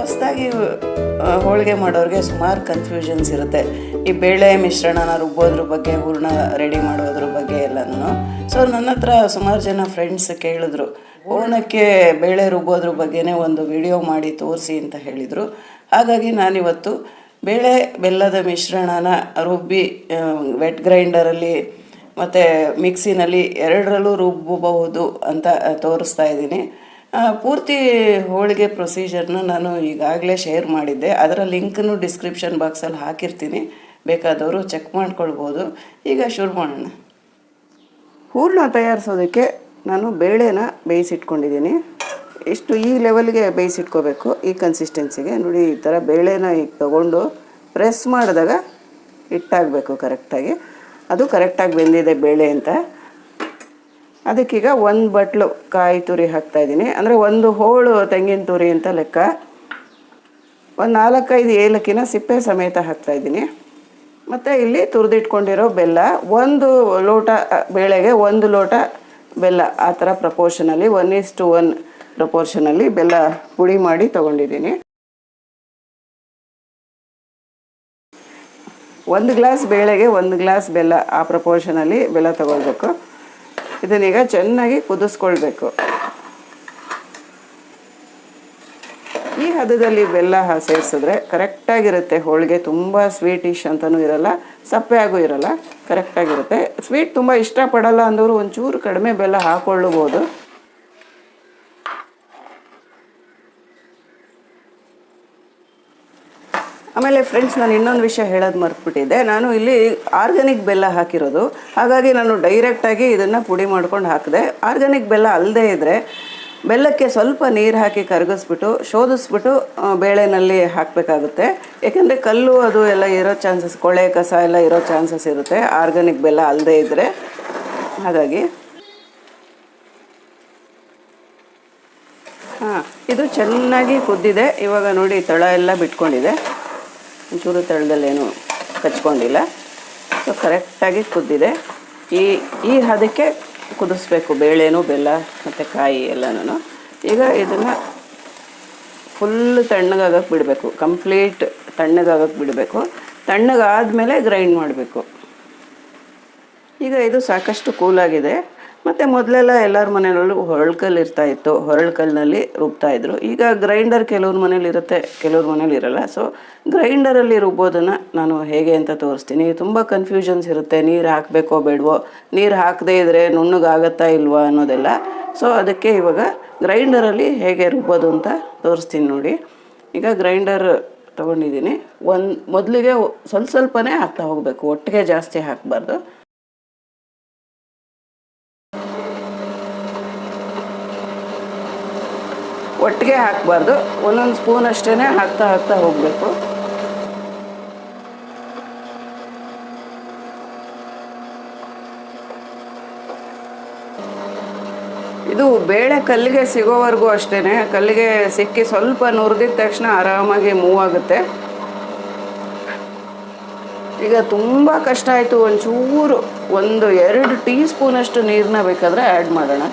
ಹೊಸದಾಗಿ ಹೋಳಿಗೆ ಮಾಡೋರಿಗೆ ಸುಮಾರು ಕನ್ಫ್ಯೂಷನ್ಸ್ ಇರುತ್ತೆ. ಈ ಬೇಳೆ ಮಿಶ್ರಣನ ರುಬ್ಬೋದ್ರ ಬಗ್ಗೆ, ಹೂರ್ಣ ರೆಡಿ ಮಾಡೋದ್ರ ಬಗ್ಗೆ ಎಲ್ಲನೂ ಸೊ ನನ್ನ ಹತ್ರ ಸುಮಾರು ಜನ ಫ್ರೆಂಡ್ಸ್ ಕೇಳಿದ್ರು. ಹೂರ್ಣಕ್ಕೆ ಬೇಳೆ ರುಬ್ಬೋದ್ರ ಬಗ್ಗೆನೇ ಒಂದು ವಿಡಿಯೋ ಮಾಡಿ ತೋರಿಸಿ ಅಂತ ಹೇಳಿದರು. ಹಾಗಾಗಿ ನಾನಿವತ್ತು ಬೇಳೆ ಬೆಲ್ಲದ ಮಿಶ್ರಣನ ರುಬ್ಬಿ ವೆಟ್ ಗ್ರೈಂಡರಲ್ಲಿ ಮತ್ತು ಮಿಕ್ಸಿನಲ್ಲಿ ಎರಡರಲ್ಲೂ ರುಬ್ಬಬಹುದು ಅಂತ ತೋರಿಸ್ತಾ ಇದ್ದೀನಿ. ಪೂರ್ತಿ ಹೋಳಿಗೆ ಪ್ರೊಸೀಜರ್ನ ನಾನು ಈಗಾಗಲೇ ಶೇರ್ ಮಾಡಿದ್ದೆ. ಅದರ ಲಿಂಕನ್ನು ಡಿಸ್ಕ್ರಿಪ್ಷನ್ ಬಾಕ್ಸಲ್ಲಿ ಹಾಕಿರ್ತೀನಿ. ಬೇಕಾದವರು ಚೆಕ್ ಮಾಡ್ಕೊಳ್ಬೋದು. ಈಗ ಶುರು ಮಾಡೋಣ. ಹೂರ್ಣ ತಯಾರಿಸೋದಕ್ಕೆ ನಾನು ಬೇಳೆನ ಬೇಯಿಸಿಟ್ಕೊಂಡಿದ್ದೀನಿ. ಇಷ್ಟು ಈ ಲೆವೆಲ್ಗೆ ಬೇಯಿಸಿಟ್ಕೋಬೇಕು. ಈ ಕನ್ಸಿಸ್ಟೆನ್ಸಿಗೆ ನೋಡಿ, ಈ ಥರ ಬೇಳೆನ ಈಗ ತಗೊಂಡು ಪ್ರೆಸ್ ಮಾಡಿದಾಗ ಹಿಟ್ಟಾಗಬೇಕು ಕರೆಕ್ಟಾಗಿ ಅದು ಕರೆಕ್ಟಾಗಿ ಬೆಂದಿದೆ ಬೇಳೆ ಅಂತ. ಅದಕ್ಕೀಗ ಒಂದು ಬಟ್ಲು ಕಾಯಿ ತುರಿ ಹಾಕ್ತಾಯಿದ್ದೀನಿ ಅಂದರೆ ಒಂದು ಹೋಳು ತೆಂಗಿನ ತುರಿ ಅಂತ ಲೆಕ್ಕ. ಒಂದು ನಾಲ್ಕೈದು ಏಲಕ್ಕಿನ ಸಿಪ್ಪೆ ಸಮೇತ ಹಾಕ್ತಾಯಿದ್ದೀನಿ ಮತ್ತು ಇಲ್ಲಿ ತುರಿದಿಟ್ಕೊಂಡಿರೋ ಬೆಲ್ಲ, ಒಂದು ಲೋಟ ಬೇಳೆಗೆ ಒಂದು ಲೋಟ ಬೆಲ್ಲ ಆ ಥರ ಪ್ರಪೋರ್ಷನಲ್ಲಿ, ಒನ್ ಈಸ್ ಟು ಒನ್ ಪ್ರಪೋರ್ಷನಲ್ಲಿ ಬೆಲ್ಲ ಪುಡಿ ಮಾಡಿ ತೊಗೊಂಡಿದ್ದೀನಿ. ಒಂದು ಗ್ಲಾಸ್ ಬೇಳೆಗೆ ಒಂದು ಗ್ಲಾಸ್ ಬೆಲ್ಲ ಆ ಪ್ರಪೋರ್ಷನಲ್ಲಿ ಬೆಲ್ಲ ತಗೊಳ್ಬೇಕು. ಇದನ್ನೀಗ ಚೆನ್ನಾಗಿ ಕುದಿಸ್ಕೊಳ್ಬೇಕು. ಈ ಹದದಲ್ಲಿ ಬೆಲ್ಲ ಸೇರಿಸಿದ್ರೆ ಕರೆಕ್ಟಾಗಿರುತ್ತೆ. ಹೋಳಿಗೆ ತುಂಬ ಸ್ವೀಟಿಶ್ ಅಂತಲೂ ಇರಲ್ಲ ಸಪ್ಪೆ ಆಗೂ ಇರಲ್ಲ, ಕರೆಕ್ಟಾಗಿರುತ್ತೆ. ಸ್ವೀಟ್ ತುಂಬ ಇಷ್ಟಪಡಲ್ಲ ಅಂದವರು ಒಂಚೂರು ಕಡಿಮೆ ಬೆಲ್ಲ ಹಾಕೊಳ್ಳಬಹುದು. ಆಮೇಲೆ ಫ್ರೆಂಡ್ಸ್ ನಾನು ಇನ್ನೊಂದು ವಿಷಯ ಹೇಳೋದು ಮರ್ತ್ಬಿಟ್ಟಿದ್ದೆ. ನಾನು ಇಲ್ಲಿ ಆರ್ಗ್ಯಾನಿಕ್ ಬೆಲ್ಲ ಹಾಕಿರೋದು. ಹಾಗಾಗಿ ನಾನು ಡೈರೆಕ್ಟಾಗಿ ಇದನ್ನು ಪುಡಿ ಮಾಡ್ಕೊಂಡು ಹಾಕಿದೆ. ಆರ್ಗ್ಯಾನಿಕ್ ಬೆಲ್ಲ ಅಲ್ಲದೇ ಇದ್ದರೆ ಬೆಲ್ಲಕ್ಕೆ ಸ್ವಲ್ಪ ನೀರು ಹಾಕಿ ಕರಗಿಸ್ಬಿಟ್ಟು ಶೋಧಿಸ್ಬಿಟ್ಟು ಬೇಳೆನಲ್ಲಿ ಹಾಕಬೇಕಾಗುತ್ತೆ. ಯಾಕೆಂದರೆ ಕಲ್ಲು ಅದು ಎಲ್ಲ ಇರೋ ಚಾನ್ಸಸ್ ಕೊಳೆ, ಕಸ ಎಲ್ಲ ಇರೋ ಚಾನ್ಸಸ್ ಇರುತ್ತೆ. ಆರ್ಗ್ಯಾನಿಕ್ ಬೆಲ್ಲ ಅಲ್ಲದೇ ಇದ್ದರೆ ಹಾಗಾಗಿ ಹಾಂ, ಇದು ಚೆನ್ನಾಗಿ ಕುದ್ದಿದೆ. ಇವಾಗ ನೋಡಿ ತಳ ಎಲ್ಲ ಬಿಟ್ಕೊಂಡಿದೆ. ಒಂಚೂರು ತಳದಲ್ಲೇನು ಕಚ್ಕೊಂಡಿಲ್ಲ. ಸೊ ಕರೆಕ್ಟಾಗಿ ಕುದ್ದಿದೆ. ಈ ಈ ಹದಕ್ಕೆ ಕುದಿಸ್ಬೇಕು, ಬೇಳೆನೂ, ಬೆಲ್ಲ ಮತ್ತು ಕಾಯಿ ಎಲ್ಲನೂ ಈಗ ಇದನ್ನು ಫುಲ್ ತಣ್ಣಗಾಗಕ್ಕೆ ಬಿಡಬೇಕು. ಕಂಪ್ಲೀಟ್ ತಣ್ಣಗಾಗಕ್ಕೆ ಬಿಡಬೇಕು. ತಣ್ಣಗಾದಮೇಲೆ ಗ್ರೈಂಡ್ ಮಾಡಬೇಕು. ಈಗ ಇದು ಸಾಕಷ್ಟು ಕೂಲಾಗಿದೆ ಮತ್ತು ಮೊದಲೆಲ್ಲ ಎಲ್ಲರ ಮನೆಯಲ್ಲೂ ಹೊರಳ್ಕಲ್ ಇರ್ತಾ ಇತ್ತು. ರುಬ್ತಾ ಇದ್ರು. ಈಗ ಗ್ರೈಂಡರ್ ಕೆಲವ್ರ ಮನೇಲಿ ಇರುತ್ತೆ, ಕೆಲವ್ರ ಮನೇಲಿ ಇರಲ್ಲ. ಸೊ ಗ್ರೈಂಡರಲ್ಲಿ ರುಬ್ಬೋದನ್ನು ನಾನು ಹೇಗೆ ಅಂತ ತೋರಿಸ್ತೀನಿ. ತುಂಬ ಕನ್ಫ್ಯೂಷನ್ಸ್ ಇರುತ್ತೆ. ನೀರು ಹಾಕಬೇಕೋ ಬೇಡವೋ? ನೀರು ಹಾಕದೇ ಇದ್ದರೆ ನುಣ್ಣಗಾಗತ್ತಾ ಇಲ್ವಾ ಅನ್ನೋದೆಲ್ಲ. ಸೊ ಅದಕ್ಕೆ ಇವಾಗ ಗ್ರೈಂಡರಲ್ಲಿ ಹೇಗೆ ರುಬ್ಬೋದು ಅಂತ ತೋರಿಸ್ತೀನಿ ನೋಡಿ. ಈಗ ಗ್ರೈಂಡರ್ ತೊಗೊಂಡಿದ್ದೀನಿ. ಒಂದು, ಮೊದಲಿಗೆ ಸ್ವಲ್ಪ ಸ್ವಲ್ಪನೇ ಹಾಕ್ತಾ ಹೋಗಬೇಕು. ಒಟ್ಟಿಗೆ ಜಾಸ್ತಿ ಹಾಕಬಾರ್ದು. ಒಟ್ಟಿಗೆ ಹಾಕಬಾರ್ದು. ಒಂದೊಂದು ಸ್ಪೂನ್ ಅಷ್ಟೇ ಹಾಕ್ತಾ ಹಾಕ್ತಾ ಹೋಗಬೇಕು. ಇದು ಬೇಳೆ ಕಲ್ಲಿಗೆ ಸಿಗೋವರೆಗೂ ಅಷ್ಟೇ ಕಲ್ಲಿಗೆ ಸಿಕ್ಕಿ ಸ್ವಲ್ಪ ನುರಿದಿದ ತಕ್ಷಣ ಆರಾಮಾಗಿ ಮೂವ್ ಆಗುತ್ತೆ. ಈಗ ತುಂಬ ಕಷ್ಟ ಆಯಿತು. ಒಂಚೂರು, ಒಂದು ಎರಡು ಟೀ ಸ್ಪೂನಷ್ಟು ನೀರನ್ನ ಬೇಕಾದರೆ ಆ್ಯಡ್ ಮಾಡೋಣ.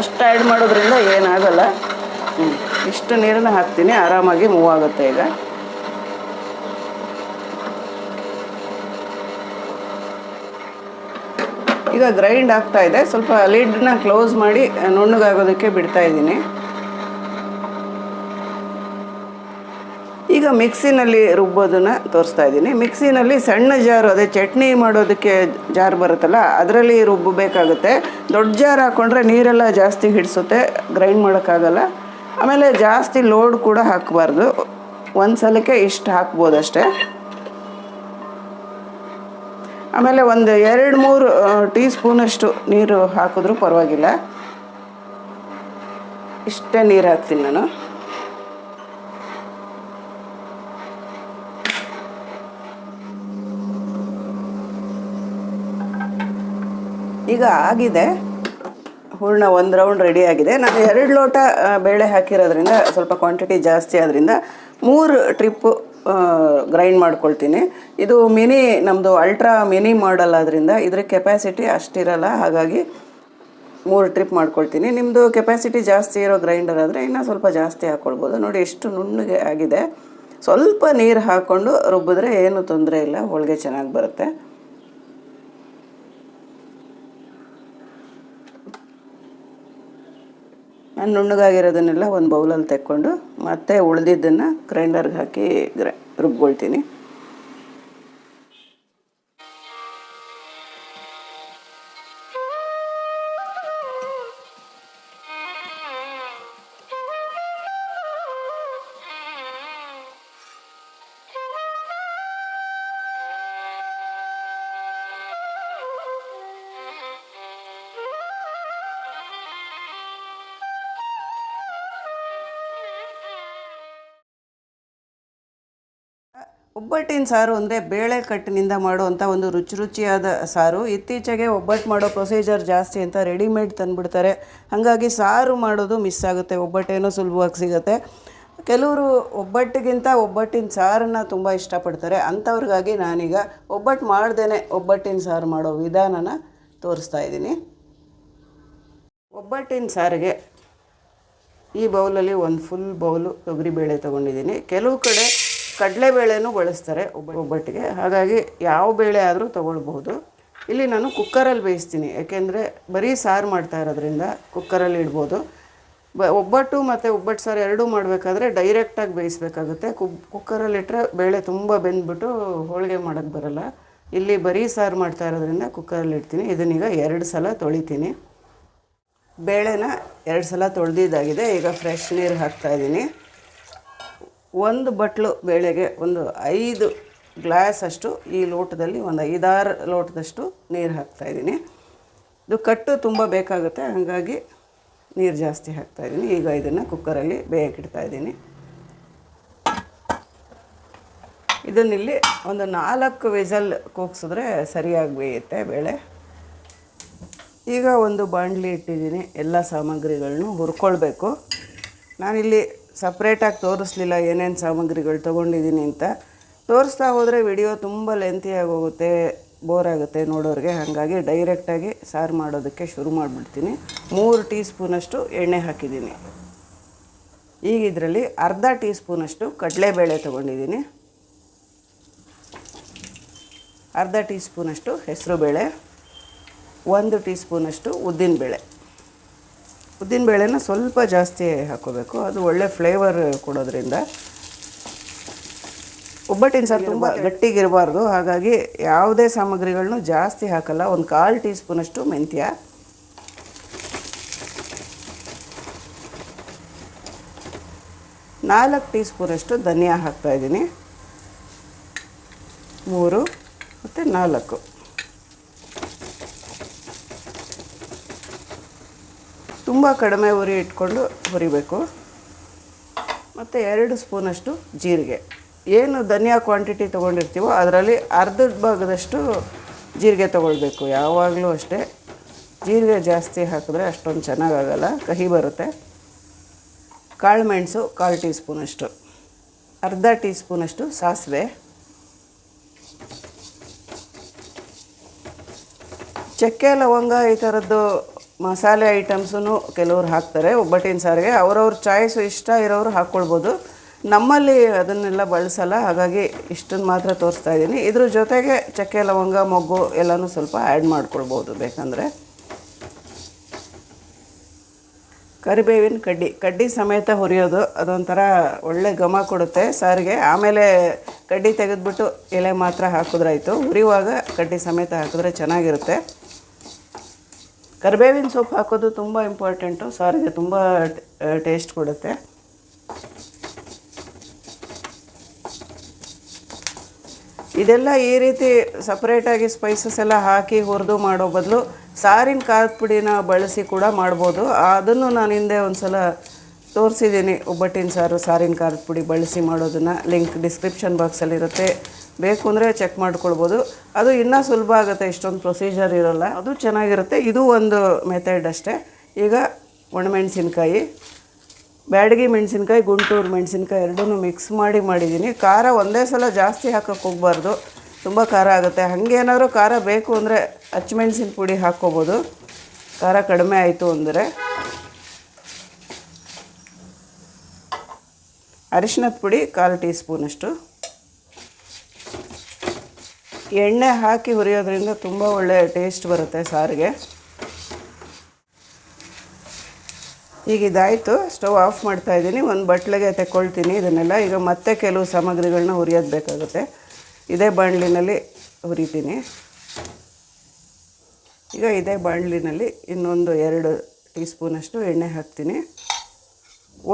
ಅಷ್ಟು ಆ್ಯಡ್ ಮಾಡೋದ್ರಿಂದ ಏನಾಗಲ್ಲ. ಹ್ಮ್. ಇಷ್ಟು ನೀರನ್ನು ಹಾಕ್ತೀನಿ, ಆರಾಮಾಗಿ ಮೂವ್ ಆಗುತ್ತೆ ಈಗ. ಈಗ ಗ್ರೈಂಡ್ ಆಗ್ತಾ ಇದೆ. ಸ್ವಲ್ಪ ಲಿಡ್ನ ಕ್ಲೋಸ್ ಮಾಡಿ ನುಣ್ಣಗಾಗೋದಕ್ಕೆ ಬಿಡ್ತಾ ಇದ್ದೀನಿ. ಈಗ ಮಿಕ್ಸಿನಲ್ಲಿ ರುಬ್ಬೋದನ್ನು ತೋರಿಸ್ತಾ ಇದ್ದೀನಿ. ಮಿಕ್ಸಿನಲ್ಲಿ ಸಣ್ಣ ಜಾರು, ಅದೇ ಚಟ್ನಿ ಮಾಡೋದಕ್ಕೆ ಜಾರ್ ಬರುತ್ತಲ್ಲ, ಅದರಲ್ಲಿ ರುಬ್ಬಬೇಕಾಗುತ್ತೆ. ದೊಡ್ಡ ಜಾರ್ ಹಾಕ್ಕೊಂಡ್ರೆ ನೀರೆಲ್ಲ ಜಾಸ್ತಿ ಹಿಡಿಸುತ್ತೆ. ಗ್ರೈಂಡ್ ಮಾಡೋಕ್ಕಾಗಲ್ಲ. ಆಮೇಲೆ ಜಾಸ್ತಿ ಲೋಡ್ ಕೂಡ ಹಾಕಬಾರ್ದು. ಒಂದು ಸಲಕ್ಕೆ ಇಷ್ಟು ಹಾಕ್ಬೋದು ಅಷ್ಟೇ ಆಮೇಲೆ ಒಂದು ಎರಡು ಮೂರು ಟೀ ಸ್ಪೂನಷ್ಟು ನೀರು ಹಾಕಿದ್ರೂ ಪರವಾಗಿಲ್ಲ. ಇಷ್ಟೇ ನೀರು ಹಾಕ್ತೀನಿ ನಾನು. ಈಗ ಆಗಿದೆ. ಹೂರ್ಣ ಒಂದು ರೌಂಡ್ ರೆಡಿ ಆಗಿದೆ. ನಾನು ಎರಡು ಲೋಟ ಬೇಳೆ ಹಾಕಿರೋದ್ರಿಂದ ಸ್ವಲ್ಪ ಕ್ವಾಂಟಿಟಿ ಜಾಸ್ತಿ ಆದ್ದರಿಂದ ಮೂರು ಟ್ರಿಪ್ಪು ಗ್ರೈಂಡ್ ಮಾಡ್ಕೊಳ್ತೀನಿ. ಇದು ಮಿನಿ ನಮ್ಮದು ಅಲ್ಟ್ರಾ ಮಿನಿ ಮಾಡಲ್ ಆದ್ದರಿಂದ ಇದ್ರ ಕೆಪಾಸಿಟಿ ಅಷ್ಟಿರಲ್ಲ, ಹಾಗಾಗಿ ಮೂರು ಟ್ರಿಪ್ ಮಾಡ್ಕೊಳ್ತೀನಿ. ನಿಮ್ಮದು ಕೆಪಾಸಿಟಿ ಜಾಸ್ತಿ ಇರೋ ಗ್ರೈಂಡರ್ ಆದರೆ ಇನ್ನೂ ಸ್ವಲ್ಪ ಜಾಸ್ತಿ ಹಾಕ್ಕೊಳ್ಬೋದು ನೋಡಿ ಎಷ್ಟು ನುಣ್ಣಗೆ ಆಗಿದೆ. ಸ್ವಲ್ಪ ನೀರು ಹಾಕ್ಕೊಂಡು ರುಬ್ಬಿದ್ರೆ ಏನು ತೊಂದರೆ ಇಲ್ಲ, ಹೋಳಿಗೆ ಚೆನ್ನಾಗಿ ಬರುತ್ತೆ. ನುಣ್ಣಗಾಗಿರೋದನ್ನೆಲ್ಲ ಒಂದು ಬೌಲಲ್ಲಿ ತೆಕ್ಕೊಂಡು ಮತ್ತೆ ಉಳಿದಿದ್ದನ್ನು ಗ್ರೈಂಡರ್ಗೆ ಹಾಕಿ ಗ್ರೈ ರುಬ್ಕೊಳ್ತೀನಿ. ಒಬ್ಬಟ್ಟಿನ ಸಾರು ಅಂದರೆ ಬೇಳೆ ಕಟ್ಟಿನಿಂದ ಮಾಡುವಂಥ ಒಂದು ರುಚಿ ರುಚಿಯಾದ ಸಾರು. ಇತ್ತೀಚೆಗೆ ಒಬ್ಬಟ್ಟು ಮಾಡೋ ಪ್ರೊಸೀಜರ್ ಜಾಸ್ತಿ ಅಂತ ರೆಡಿಮೇಡ್ ತಂದುಬಿಡ್ತಾರೆ. ಹಾಗಾಗಿ ಸಾರು ಮಾಡೋದು ಮಿಸ್ ಆಗುತ್ತೆ. ಒಬ್ಬಟ್ಟೇನೋ ಸುಲಭವಾಗಿ ಸಿಗುತ್ತೆ. ಕೆಲವರು ಒಬ್ಬಟ್ಟಿಗಿಂತ ಒಬ್ಬಟ್ಟಿನ ಸಾರನ್ನು ತುಂಬ ಇಷ್ಟಪಡ್ತಾರೆ. ಅಂಥವ್ರಿಗಾಗಿ ನಾನೀಗ ಒಬ್ಬಟ್ಟು ಮಾಡ್ದೇ ಒಬ್ಬಟ್ಟಿನ ಸಾರು ಮಾಡೋ ವಿಧಾನನ ತೋರಿಸ್ತಾ ಇದ್ದೀನಿ. ಒಬ್ಬಟ್ಟಿನ ಸಾರಿಗೆ ಈ ಬೌಲಲ್ಲಿ ಒಂದು ಫುಲ್ ಬೌಲು ತೊಗರಿಬೇಳೆ ತೊಗೊಂಡಿದ್ದೀನಿ. ಕೆಲವು ಕಡೆ ಕಡಲೆಬೇಳೆನೂ ಬಳಸ್ತಾರೆ ಒಬ್ಬ ಒಬ್ಬಟ್ಟಿಗೆ. ಹಾಗಾಗಿ ಯಾವ ಬೇಳೆ ಆದರೂ ತೊಗೊಳ್ಬಹುದು. ಇಲ್ಲಿ ನಾನು ಕುಕ್ಕರಲ್ಲಿ ಬೇಯಿಸ್ತೀನಿ. ಯಾಕೆಂದರೆ ಬರೀ ಸಾರು ಮಾಡ್ತಾ ಇರೋದ್ರಿಂದ ಕುಕ್ಕರಲ್ಲಿ ಇಡ್ಬೋದು. ಬ ಒಬ್ಬಟ್ಟು ಮತ್ತು ಒಬ್ಬಟ್ಟು ಸಾರು ಎರಡೂ ಮಾಡಬೇಕಾದ್ರೆ ಡೈರೆಕ್ಟಾಗಿ ಬೇಯಿಸ್ಬೇಕಾಗುತ್ತೆ. ಕುಕ್ ಕುಕ್ಕರಲ್ಲಿಟ್ಟರೆ ಬೇಳೆ ತುಂಬ ಬೆಂದ್ಬಿಟ್ಟು ಹೋಳಿಗೆ ಮಾಡೋಕ್ಕೆ ಬರಲ್ಲ. ಇಲ್ಲಿ ಬರೀ ಸಾರು ಮಾಡ್ತಾ ಇರೋದ್ರಿಂದ ಕುಕ್ಕರಲ್ಲಿ ಇಡ್ತೀನಿ. ಇದನ್ನೀಗ ಎರಡು ಸಲ ತೊಳಿತೀನಿ. ಬೇಳೆನ ಎರಡು ಸಲ ತೊಳೆದಿದ್ದಾಗಿದೆ. ಈಗ ಫ್ರೆಶ್ ನೀರು ಹಾಕ್ತಾಯಿದ್ದೀನಿ ಒಂದು ಬಟ್ಲು ಬೇಳೆಗೆ ಒಂದು ಐದು ಗ್ಲಾಸ್ ಅಷ್ಟು ಈ ಲೋಟದಲ್ಲಿ ಒಂದು ಐದಾರು ಲೋಟದಷ್ಟು ನೀರು ಹಾಕ್ತಾಯಿದ್ದೀನಿ ಇದು ಕಟ್ಟು ತುಂಬ ಬೇಕಾಗುತ್ತೆ, ಹಾಗಾಗಿ ನೀರು ಜಾಸ್ತಿ ಹಾಕ್ತಾಯಿದ್ದೀನಿ ಈಗ ಇದನ್ನು ಕುಕ್ಕರಲ್ಲಿ ಬೇಯಕ್ಕಿಡ್ತಾ ಇದ್ದೀನಿ. ಇದನ್ನಿಲ್ಲಿ ಒಂದು ನಾಲ್ಕು ವಿಸಲ್ ಕೂಗ್ಸಿದ್ರೆ ಸರಿಯಾಗಿ ಬೇಯುತ್ತೆ ಬೇಳೆ. ಈಗ ಒಂದು ಬಾಣಲಿ ಇಟ್ಟಿದ್ದೀನಿ. ಎಲ್ಲ ಸಾಮಗ್ರಿಗಳನ್ನೂ ಹುರ್ಕೊಳ್ಬೇಕು. ನಾನಿಲ್ಲಿ ಸಪ್ರೇಟಾಗಿ ತೋರಿಸ್ಲಿಲ್ಲ ಏನೇನು ಸಾಮಗ್ರಿಗಳು ತೊಗೊಂಡಿದ್ದೀನಿ ಅಂತ. ತೋರಿಸ್ತಾ ಹೋದರೆ ವಿಡಿಯೋ ತುಂಬ ಲೆಂತಿಯಾಗಿ ಹೋಗುತ್ತೆ ಬೋರ್ ಆಗುತ್ತೆ ನೋಡೋರಿಗೆ. ಹಾಗಾಗಿ ಡೈರೆಕ್ಟಾಗಿ ಸಾರು ಮಾಡೋದಕ್ಕೆ ಶುರು ಮಾಡಿಬಿಡ್ತೀನಿ. ಮೂರು ಟೀ ಸ್ಪೂನಷ್ಟು ಎಣ್ಣೆ ಹಾಕಿದ್ದೀನಿ. ಈಗ ಇದರಲ್ಲಿ ಅರ್ಧ ಟೀ ಸ್ಪೂನಷ್ಟು ಕಡಲೆಬೇಳೆ ತೊಗೊಂಡಿದ್ದೀನಿ. ಅರ್ಧ ಟೀ ಸ್ಪೂನಷ್ಟು ಹೆಸರುಬೇಳೆ, ಒಂದು ಟೀ ಸ್ಪೂನಷ್ಟು ಉದ್ದಿನಬೇಳೆ. ಉದ್ದಿನಬೇಳೆನ ಸ್ವಲ್ಪ ಜಾಸ್ತಿ ಹಾಕೋಬೇಕು. ಅದು ಒಳ್ಳೆ ಫ್ಲೇವರ್ ಕೊಡೋದ್ರಿಂದ. ಒಬ್ಬಟ್ಟಿನ ಸಾರು ತುಂಬ ಗಟ್ಟಿಗಿರಬಾರ್ದು. ಹಾಗಾಗಿ ಯಾವುದೇ ಸಾಮಗ್ರಿಗಳನ್ನು ಜಾಸ್ತಿ ಹಾಕಲ್ಲ. ಒಂದು ಕಾಲು ಟೀ ಸ್ಪೂನಷ್ಟು ಮೆಂತ್ಯ. ನಾಲ್ಕು ಟೀ ಸ್ಪೂನಷ್ಟು ಧನಿಯಾ ಹಾಕ್ತಾಯಿದ್ದೀನಿ ಮೂರು ಮತ್ತು ನಾಲ್ಕು. ತುಂಬ ಕಡಿಮೆ ಉರಿ ಇಟ್ಕೊಂಡು ಹುರಿಬೇಕು. ಮತ್ತು ಎರಡು ಸ್ಪೂನಷ್ಟು ಜೀರಿಗೆ. ಏನು ಧನಿಯಾ ಕ್ವಾಂಟಿಟಿ ತೊಗೊಂಡಿರ್ತೀವೋ ಅದರಲ್ಲಿ ಅರ್ಧ ಭಾಗದಷ್ಟು ಜೀರಿಗೆ ತೊಗೊಳ್ಬೇಕು. ಯಾವಾಗಲೂ ಅಷ್ಟೇ. ಜೀರಿಗೆ ಜಾಸ್ತಿ ಹಾಕಿದ್ರೆ ಅಷ್ಟೊಂದು ಚೆನ್ನಾಗಾಗಲ್ಲ. ಕಹಿ ಬರುತ್ತೆ. ಕಾಳು ಮೆಣಸು ಕಾಲು ಟೀ ಸ್ಪೂನಷ್ಟು ಅರ್ಧ ಟೀ ಸ್ಪೂನಷ್ಟು ಸಾಸಿವೆ. ಚಕ್ಕೆ, ಲವಂಗ ಈ ಥರದ್ದು ಮಸಾಲೆ ಐಟಮ್ಸೂ ಕೆಲವ್ರು ಹಾಕ್ತಾರೆ. ಒಬ್ಬಟ್ಟಿನ ಸಾರಿಗೆ ಅವ್ರವ್ರ ಚಾಯ್ಸು ಇಷ್ಟ ಇರೋರು ಹಾಕ್ಕೊಳ್ಬೋದು. ನಮ್ಮಲ್ಲಿ ಅದನ್ನೆಲ್ಲ ಬಳಸಲ್ಲ. ಹಾಗಾಗಿ ಇಷ್ಟನ್ನು ಮಾತ್ರ ತೋರಿಸ್ತಾ ಇದ್ದೀನಿ. ಇದ್ರ ಜೊತೆಗೆ ಚಕ್ಕೆ, ಲವಂಗ, ಮೊಗ್ಗು ಎಲ್ಲನೂ ಸ್ವಲ್ಪ ಆ್ಯಡ್ ಮಾಡ್ಕೊಳ್ಬೋದು ಬೇಕಂದರೆ. ಕರಿಬೇವಿನ ಕಡ್ಡಿ. ಕಡ್ಡಿ ಸಮೇತ ಹುರಿಯೋದು ಅದೊಂಥರ ಒಳ್ಳೆ ಘಮ ಕೊಡುತ್ತೆ ಸಾರಿಗೆ. ಆಮೇಲೆ ಕಡ್ಡಿ ತೆಗೆದುಬಿಟ್ಟು ಎಲೆ ಮಾತ್ರ ಹಾಕಿದ್ರಾಯ್ತು. ಹುರಿಯುವಾಗ ಕಡ್ಡಿ ಸಮೇತ ಹಾಕಿದ್ರೆ ಚೆನ್ನಾಗಿರುತ್ತೆ. ಕರಿಬೇವಿನ ಸೊಪ್ಪು ಹಾಕೋದು ತುಂಬ ಇಂಪಾರ್ಟೆಂಟು. ಸಾರಿಗೆ ತುಂಬ ಟೇಸ್ಟ್ ಕೊಡುತ್ತೆ. ಇದೆಲ್ಲ ಈ ರೀತಿ ಸಪ್ರೇಟಾಗಿ ಸ್ಪೈಸಸ್ ಎಲ್ಲ ಹಾಕಿ ಹುರಿದು ಮಾಡೋ ಬದಲು ಸಾರಿನ ಖಾರದ ಪುಡಿನ ಬಳಸಿ ಕೂಡ ಮಾಡ್ಬೋದು. ಅದನ್ನು ನಾನು ಹಿಂದೆ ಒಂದು ಸಲ ತೋರಿಸಿದ್ದೀನಿ. ಒಬ್ಬಟ್ಟಿನ ಸಾರು ಸಾರಿನ ಖಾರದ ಪುಡಿ ಬಳಸಿ ಮಾಡೋದನ್ನು. ಲಿಂಕ್ ಡಿಸ್ಕ್ರಿಪ್ಷನ್ ಬಾಕ್ಸಲ್ಲಿರುತ್ತೆ. ಬೇಕು ಅಂದರೆ ಚೆಕ್ ಮಾಡ್ಕೊಳ್ಬೋದು. ಅದು ಇನ್ನೂ ಸುಲಭ ಆಗುತ್ತೆ, ಇಷ್ಟೊಂದು ಪ್ರೊಸೀಜರ್ ಇರೋಲ್ಲ. ಅದು ಚೆನ್ನಾಗಿರುತ್ತೆ. ಇದು ಒಂದು ಮೆಥಡ್ ಅಷ್ಟೇ. ಈಗ ಒಣಮೆಣಸಿನ್ಕಾಯಿ, ಬ್ಯಾಡಗಿ ಮೆಣಸಿನ್ಕಾಯಿ, ಗುಂಟೂರು ಮೆಣಸಿನ್ಕಾಯಿ ಎರಡೂ ಮಿಕ್ಸ್ ಮಾಡಿ ಮಾಡಿದ್ದೀನಿ ಖಾರ ಒಂದೇ ಸಲ ಜಾಸ್ತಿ ಹಾಕೋಕ್ಕೆ ಹೋಗ್ಬಾರ್ದು. ತುಂಬ ಖಾರ ಆಗುತ್ತೆ. ಹಾಗೇನಾದರೂ ಖಾರ ಬೇಕು ಅಂದರೆ ಹಚ್ಮೆಣ್ಸಿನ ಪುಡಿ ಹಾಕ್ಕೋಬೋದು. ಖಾರ ಕಡಿಮೆ ಆಯಿತು ಅಂದರೆ. ಅರಿಶಿನದ ಪುಡಿ ಕಾಲು ಟೀ ಸ್ಪೂನಷ್ಟು ಎಣ್ಣೆ ಹಾಕಿ ಹುರಿಯೋದ್ರಿಂದ ತುಂಬ ಒಳ್ಳೆಯ ಟೇಸ್ಟ್ ಬರುತ್ತೆ ಸಾರಿಗೆ. ಈಗ ಇದಾಯಿತು ಸ್ಟವ್ ಆಫ್ ಮಾಡ್ತಾ ಇದ್ದೀನಿ, ಒಂದು ಬಟ್ಲಿಗೆ ತೆಕ್ಕೊಳ್ತೀನಿ ಇದನ್ನೆಲ್ಲ. ಈಗ ಮತ್ತೆ ಕೆಲವು ಸಾಮಗ್ರಿಗಳನ್ನ ಹುರಿಯೋದು ಬೇಕಾಗುತ್ತೆ. ಇದೇ ಬಾಣಲಿನಲ್ಲಿ ಹುರಿತೀನಿ. ಈಗ ಇದೇ ಬಾಣಲಿನಲ್ಲಿ ಇನ್ನೊಂದು ಎರಡು ಟೀ ಸ್ಪೂನಷ್ಟು ಎಣ್ಣೆ ಹಾಕ್ತೀನಿ.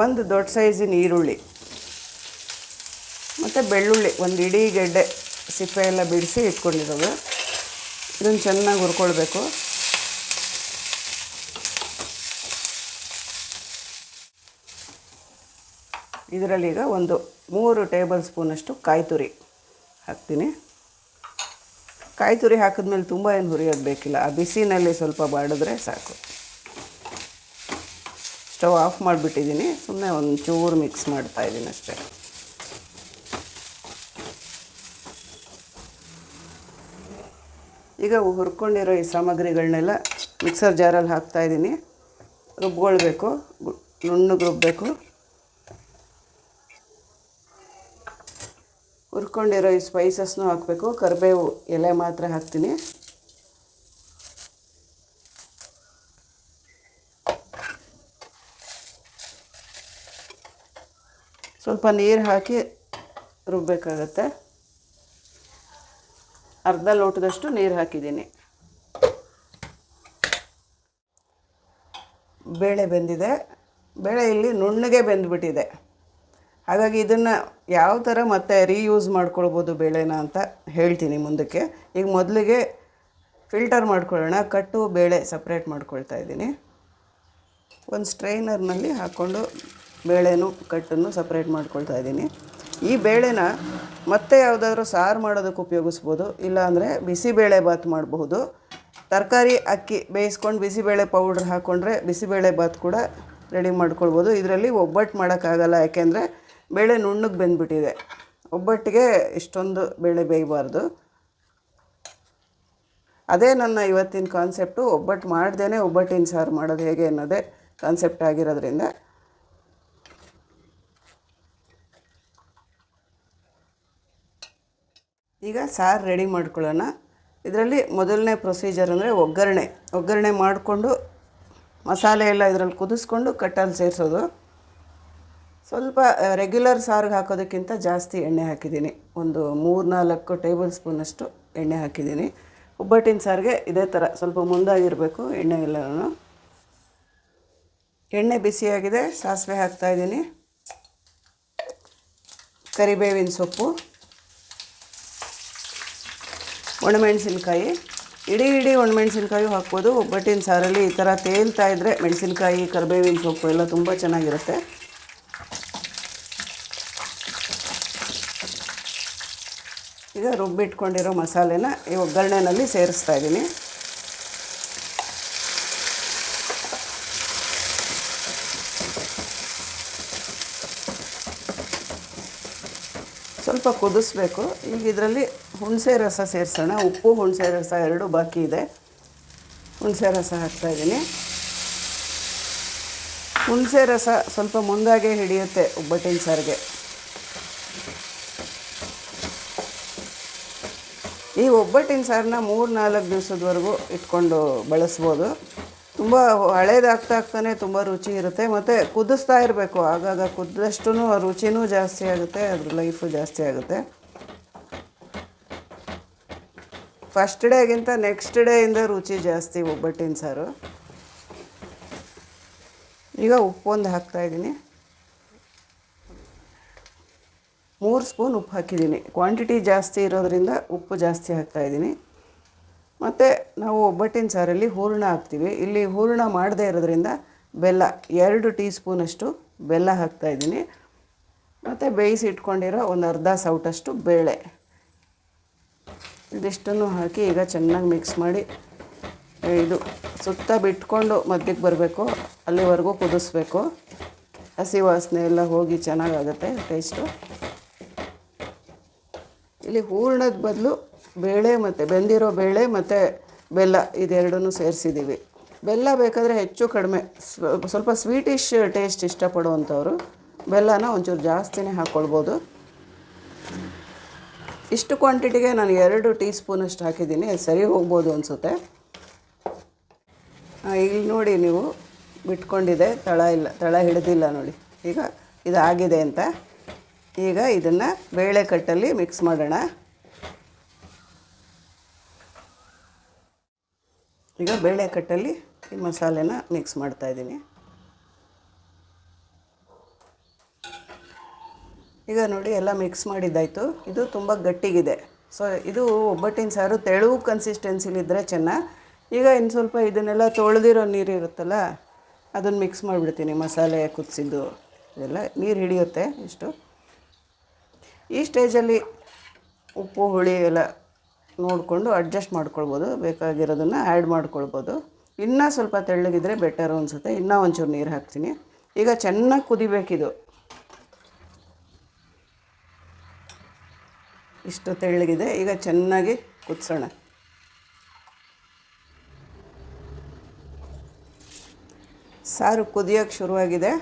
ಒಂದು ದೊಡ್ಡ ಸೈಜಿನ ಈರುಳ್ಳಿ ಮತ್ತು ಬೆಳ್ಳುಳ್ಳಿ, ಒಂದು ಇಡೀ ಗೆಡ್ಡೆ. ಸಿಪ್ಪೆ ಎಲ್ಲ ಬಿಡಿಸಿ ಇಟ್ಕೊಂಡಿರೋದು ಇದನ್ನು ಚೆನ್ನಾಗಿ ಹುರ್ಕೊಳ್ಬೇಕು. ಇದರಲ್ಲಿ ಈಗ ಒಂದು ಮೂರು ಟೇಬಲ್ ಸ್ಪೂನಷ್ಟು ಕಾಯಿ ತುರಿ ಹಾಕ್ತೀನಿ. ಕಾಯಿ ತುರಿ ಹಾಕಿದ್ಮೇಲೆ ತುಂಬ ಏನು ಹುರಿಯೋದು ಬೇಕಿಲ್ಲ. ಆ ಬಿಸಿನಲ್ಲಿ ಸ್ವಲ್ಪ ಬಾಡಿದ್ರೆ ಸಾಕು. ಸ್ಟವ್ ಆಫ್ ಮಾಡಿಬಿಟ್ಟಿದ್ದೀನಿ. ಸುಮ್ಮನೆ ಒಂದು ಚೂರು ಮಿಕ್ಸ್ ಮಾಡ್ತಾ ಇದ್ದೀನಿ ಅಷ್ಟೇ. ಈಗ ಹುರ್ಕೊಂಡಿರೋ ಈ ಸಾಮಗ್ರಿಗಳನ್ನೆಲ್ಲ ಮಿಕ್ಸರ್ ಜಾರಲ್ಲಿ ಹಾಕ್ತಾಯಿದ್ದೀನಿ ರುಬ್ಕೊಳ್ಬೇಕು. ನುಣ್ಣಗೆ ರುಬ್ಬಬೇಕು ಹುರ್ಕೊಂಡಿರೋ ಈ ಸ್ಪೈಸಸ್ನು ಹಾಕಬೇಕು. ಕರಿಬೇವು ಎಲೆ ಮಾತ್ರ ಹಾಕ್ತೀನಿ. ಸ್ವಲ್ಪ ನೀರು ಹಾಕಿ ರುಬ್ಬಬೇಕಾಗತ್ತೆ ಅರ್ಧ ಲೋಟದಷ್ಟು ನೀರು ಹಾಕಿದ್ದೀನಿ. ಬೇಳೆ ಬೆಂದಿದೆ. ಬೇಳೆ ಇಲ್ಲಿ ನುಣ್ಣಗೆ ಬೆಂದ್ಬಿಟ್ಟಿದೆ. ಹಾಗಾಗಿ ಇದನ್ನು ಯಾವ ಥರ ಮತ್ತೆ ರೀಯೂಸ್ ಮಾಡ್ಕೊಳ್ಬೋದು ಬೇಳೆನ ಅಂತ ಹೇಳ್ತೀನಿ ಮುಂದಕ್ಕೆ. ಈಗ ಮೊದಲಿಗೆ ಫಿಲ್ಟರ್ ಮಾಡ್ಕೊಳ್ಳೋಣ. ಕಟ್ಟು ಬೇಳೆ ಸಪ್ರೇಟ್ ಮಾಡ್ಕೊಳ್ತಾ ಇದ್ದೀನಿ. ಒಂದು ಸ್ಟ್ರೈನರ್ನಲ್ಲಿ ಹಾಕ್ಕೊಂಡು ಬೇಳೆನೂ ಕಟ್ಟನ್ನು ಸಪ್ರೇಟ್ ಮಾಡ್ಕೊಳ್ತಾ ಇದ್ದೀನಿ. ಈ ಬೇಳೆನ ಮತ್ತೆ ಯಾವುದಾದ್ರೂ ಸಾರು ಮಾಡೋದಕ್ಕೆ ಉಪಯೋಗಿಸ್ಬೋದು, ಇಲ್ಲಾಂದರೆ ಬಿಸಿಬೇಳೆ ಬಾತ್ ಮಾಡಬಹುದು. ತರಕಾರಿ ಅಕ್ಕಿ ಬೇಯಿಸ್ಕೊಂಡು ಬಿಸಿಬೇಳೆ ಪೌಡ್ರ್ ಹಾಕ್ಕೊಂಡ್ರೆ ಬಿಸಿಬೇಳೆ ಬಾತ್ ಕೂಡ ರೆಡಿ ಮಾಡ್ಕೊಳ್ಬೋದು. ಇದರಲ್ಲಿ ಒಬ್ಬಟ್ಟು ಮಾಡೋಕ್ಕಾಗಲ್ಲ, ಯಾಕೆಂದರೆ ಬೇಳೆ ನುಣ್ಣಗೆ ಬೆಂದ್ಬಿಟ್ಟಿದೆ. ಒಬ್ಬಟ್ಟಿಗೆ ಇಷ್ಟೊಂದು ಬೇಳೆ ಬೇಯಬಾರ್ದು. ಅದೇ ನನ್ನ ಇವತ್ತಿನ ಕಾನ್ಸೆಪ್ಟು ಒಬ್ಬಟ್ಟು ಮಾಡ್ದೇ ಒಬ್ಬಟ್ಟಿನ ಸಾರು ಮಾಡೋದು ಹೇಗೆ ಅನ್ನೋದೇ ಕಾನ್ಸೆಪ್ಟ್ ಆಗಿರೋದ್ರಿಂದ. ಈಗ ಸಾರು ರೆಡಿ ಮಾಡ್ಕೊಳ್ಳೋಣ. ಇದರಲ್ಲಿ ಮೊದಲನೇ ಪ್ರೊಸೀಜರ್ ಅಂದರೆ ಒಗ್ಗರಣೆ. ಒಗ್ಗರಣೆ ಮಾಡಿಕೊಂಡು ಮಸಾಲೆ ಎಲ್ಲ ಇದರಲ್ಲಿ ಕುದಿಸ್ಕೊಂಡು ಕಟ್ಟಲ್ಲಿ ಸೇರಿಸೋದು. ಸ್ವಲ್ಪ ರೆಗ್ಯುಲರ್ ಸಾರಿಗೆ ಹಾಕೋದಕ್ಕಿಂತ ಜಾಸ್ತಿ ಎಣ್ಣೆ ಹಾಕಿದ್ದೀನಿ. ಒಂದು ಮೂರು ನಾಲ್ಕು ಟೇಬಲ್ ಸ್ಪೂನಷ್ಟು ಎಣ್ಣೆ ಹಾಕಿದ್ದೀನಿ. ಒಬ್ಬಟ್ಟಿನ ಸಾರಿಗೆ ಇದೇ ಥರ, ಸ್ವಲ್ಪ ಮುಂದಾಗಿರಬೇಕು ಎಣ್ಣೆ ಎಲ್ಲನೂ. ಎಣ್ಣೆ ಬಿಸಿಯಾಗಿದೆ, ಸಾಸಿವೆ ಹಾಕ್ತಾಯಿದ್ದೀನಿ ಕರಿಬೇವಿನ ಸೊಪ್ಪು. ಒಣಮೆಣಸಿನ್ಕಾಯಿ. ಇಡೀ ಇಡೀ ಒಣಮೆಣಸಿನ್ಕಾಯಿ ಹಾಕ್ಬೋದು. ಒಬ್ಬಟ್ಟಿನ ಸಾರಲ್ಲಿ ಈ ಥರ ತೇಲ್ತಾ ಇದ್ದರೆ ಮೆಣಸಿನ್ಕಾಯಿ, ಕರಿಬೇವಿನ ಸೊಪ್ಪು ಎಲ್ಲ ತುಂಬ ಚೆನ್ನಾಗಿರುತ್ತೆ. ಈಗ ರುಬ್ಬಿಟ್ಕೊಂಡಿರೋ ಮಸಾಲೆನ ಈ ಒಗ್ಗರಣೆನಲ್ಲಿ ಸೇರಿಸ್ತಾ ಇದ್ದೀನಿ. ಸ್ವಲ್ಪ ಕುದಿಸ್ಬೇಕು. ಈಗ ಇದರಲ್ಲಿ ಹುಣಸೆ ರಸ ಸೇರಿಸೋಣ. ಉಪ್ಪು, ಹುಣಸೆ ರಸ ಎರಡು ಬಾಕಿ ಇದೆ. ಹುಣಸೆ ರಸ ಹಾಕ್ತಾಯಿದ್ದೀನಿ ಹುಣಸೆ ರಸ ಸ್ವಲ್ಪ ಮುಂದಾಗೆ ಹಿಡಿಯುತ್ತೆ ಒಬ್ಬಟ್ಟಿನ ಸಾರಿಗೆ. ಈ ಒಬ್ಬಟ್ಟಿನ ಸಾರನ್ನ ಮೂರು ನಾಲ್ಕು ದಿವಸದವರೆಗೂ ಇಟ್ಕೊಂಡು ಬಳಸ್ಬೋದು. ತುಂಬ ಹಳೇದಾಗ್ತಾ ಆಗ್ತಾನೆ, ತುಂಬ ರುಚಿ ಇರುತ್ತೆ. ಮತ್ತು ಕುದಿಸ್ತಾ ಇರಬೇಕು, ಆಗಾಗ ಕುದ್ದಷ್ಟು ರುಚಿನೂ ಜಾಸ್ತಿ ಆಗುತ್ತೆ, ಅದ್ರ ಲೈಫು ಜಾಸ್ತಿ ಆಗುತ್ತೆ. ಫಸ್ಟ್ ಡೇಗಿಂತ ನೆಕ್ಸ್ಟ್ ಡೇಯಿಂದ ರುಚಿ ಜಾಸ್ತಿ ಒಬ್ಬಟ್ಟಿನ ಸಾರು. ಈಗ ಉಪ್ಪೊಂದು ಹಾಕ್ತಾಯಿದ್ದೀನಿ ಮೂರು ಸ್ಪೂನ್ ಉಪ್ಪು ಹಾಕಿದ್ದೀನಿ. ಕ್ವಾಂಟಿಟಿ ಜಾಸ್ತಿ ಇರೋದ್ರಿಂದ ಉಪ್ಪು ಜಾಸ್ತಿ ಹಾಕ್ತಾಯಿದ್ದೀನಿ ಮತ್ತು ನಾವು ಒಬ್ಬಟ್ಟಿನ ಸಾರಲ್ಲಿ ಹೂರ್ಣ ಹಾಕ್ತೀವಿ. ಇಲ್ಲಿ ಹೂರಣ ಮಾಡದೇ ಇರೋದ್ರಿಂದ ಬೆಲ್ಲ, ಎರಡು ಟೀ ಸ್ಪೂನಷ್ಟು ಬೆಲ್ಲ ಹಾಕ್ತಾಯಿದ್ದೀನಿ ಮತ್ತು ಬೇಯಿಸಿ ಇಟ್ಕೊಂಡಿರೋ ಒಂದು ಅರ್ಧ ಸೌಟಷ್ಟು ಬೇಳೆ. ಇದಿಷ್ಟನ್ನು ಹಾಕಿ ಈಗ ಚೆನ್ನಾಗಿ ಮಿಕ್ಸ್ ಮಾಡಿ ಇದು ಸುತ್ತ ಬಿಟ್ಕೊಂಡು ಮಧ್ಯಕ್ಕೆ ಬರಬೇಕು, ಅಲ್ಲಿವರೆಗೂ ಕುದಿಸ್ಬೇಕು. ಹಸಿ ವಾಸನೆ ಎಲ್ಲ ಹೋಗಿ ಚೆನ್ನಾಗಾಗುತ್ತೆ ಟೇಸ್ಟು ಇಲ್ಲಿ ಹೂರ್ಣದ ಬದಲು ಬೇಳೆ ಮತ್ತು, ಬೆಂದಿರೋ ಬೇಳೆ ಮತ್ತು ಬೆಲ್ಲ ಇದೆರಡನ್ನೂ ಸೇರಿಸಿದ್ದೀವಿ. ಬೆಲ್ಲ ಬೇಕಾದರೆ ಹೆಚ್ಚು ಕಡಿಮೆ, ಸ್ವ- ಸ್ವಲ್ಪ ಸ್ವೀಟಿಶ್ ಟೇಸ್ಟ್ ಇಷ್ಟಪಡುವಂಥವ್ರು ಬೆಲ್ಲನ ಒಂಚೂರು ಜಾಸ್ತಿನೇ ಹಾಕ್ಕೊಳ್ಬೋದು ಇಷ್ಟು ಕ್ವಾಂಟಿಟಿಗೆ ನಾನು ಎರಡು ಟೀ ಸ್ಪೂನಷ್ಟು ಹಾಕಿದ್ದೀನಿ, ಅದು ಸರಿ ಹೋಗ್ಬೋದು ಅನಿಸುತ್ತೆ. ಇಲ್ಲಿ ನೋಡಿ ನೀವು, ಬಿಟ್ಕೊಂಡಿದೆ, ತಳ ಇಲ್ಲ, ತಳ ಹಿಡಿದಿಲ್ಲ ನೋಡಿ. ಈಗ ಇದಾಗಿದೆ ಅಂತ. ಈಗ ಇದನ್ನು ಬೇಳೆ ಕಟ್ಟಲ್ಲಿ ಮಿಕ್ಸ್ ಮಾಡೋಣ. ಈಗ ಬೇಳೆ ಕಟ್ಟಲ್ಲಿ ಈ ಮಸಾಲೆನ ಮಿಕ್ಸ್ ಮಾಡ್ತಾ ಇದ್ದೀನಿ. ಈಗ ನೋಡಿ ಎಲ್ಲ ಮಿಕ್ಸ್ ಮಾಡಿದ್ದಾಯಿತು. ಇದು ತುಂಬ ಗಟ್ಟಿಗಿದೆ. ಸೊ ಇದು ಒಬ್ಬಟ್ಟಿನ ಸಾರು ತೆಳು ಕನ್ಸಿಸ್ಟೆನ್ಸಿಲಿದ್ದರೆ ಚೆನ್ನಾಗಿ ಈಗ ಇನ್ನು ಸ್ವಲ್ಪ ಇದನ್ನೆಲ್ಲ ತೊಳೆದಿರೋ ನೀರು ಇರುತ್ತಲ್ಲ, ಅದನ್ನು ಮಿಕ್ಸ್ ಮಾಡಿಬಿಡ್ತೀನಿ ಮಸಾಲೆ ಕುದಿಸಿದ್ದು. ಇದೆಲ್ಲ ನೀರು ಹಿಡಿಯುತ್ತೆ ಇಷ್ಟು. ಈ ಸ್ಟೇಜಲ್ಲಿ ಉಪ್ಪು, ಹುಳಿ ಎಲ್ಲ ನೋಡಿಕೊಂಡು ಅಡ್ಜಸ್ಟ್ ಮಾಡ್ಕೊಳ್ಬೋದು. ಬೇಕಾಗಿರೋದನ್ನು ಆ್ಯಡ್ ಮಾಡ್ಕೊಳ್ಬೋದು. ಇನ್ನೂ ಸ್ವಲ್ಪ ತೆಳ್ಳಗಿದ್ರೆ ಬೆಟರು ಅನಿಸುತ್ತೆ. ಇನ್ನೂ ಒಂಚೂರು ನೀರು ಹಾಕ್ತೀನಿ. ಈಗ ಚೆನ್ನಾಗಿ ಕುದಿಬೇಕಿದು. ಇಷ್ಟು ತೆಳ್ಳಗಿದೆ. ಈಗ ಚೆನ್ನಾಗಿ ಕುದಿಸೋಣ. ಸಾರು ಕುದಿಯೋಕ್ಕೆ ಶುರುವಾಗಿದೆ.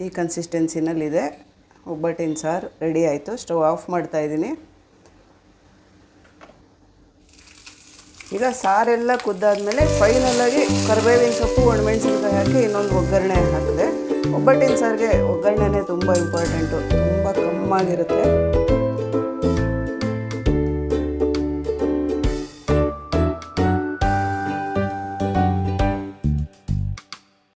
ಈ ಕನ್ಸಿಸ್ಟೆನ್ಸಿನಲ್ಲಿದೆ ಒಬ್ಬಟ್ಟಿನ ಸಾರು ರೆಡಿ ಆಯಿತು. ಸ್ಟವ್ ಆಫ್ ಮಾಡ್ತಾ ಇದ್ದೀನಿ. ಈಗ ಸಾರೆಲ್ಲ ಕುದ್ದಾದ್ಮೇಲೆ ಫೈನಲಾಗಿ ಕರಿಬೇವಿನ ಸೊಪ್ಪು, ಒಣಮೆಣಸಿನ್ಕಾಯಿ ಹಾಕಿ ಇನ್ನೊಂದು ಒಗ್ಗರಣೆ ಹಾಕಿದೆ. ಒಬ್ಬಟ್ಟಿನ ಸಾರಿಗೆ ಒಗ್ಗರಣೆನೇ ತುಂಬ ಇಂಪಾರ್ಟೆಂಟು ತುಂಬ ಕಮ್ಮಾಗಿರುತ್ತೆ.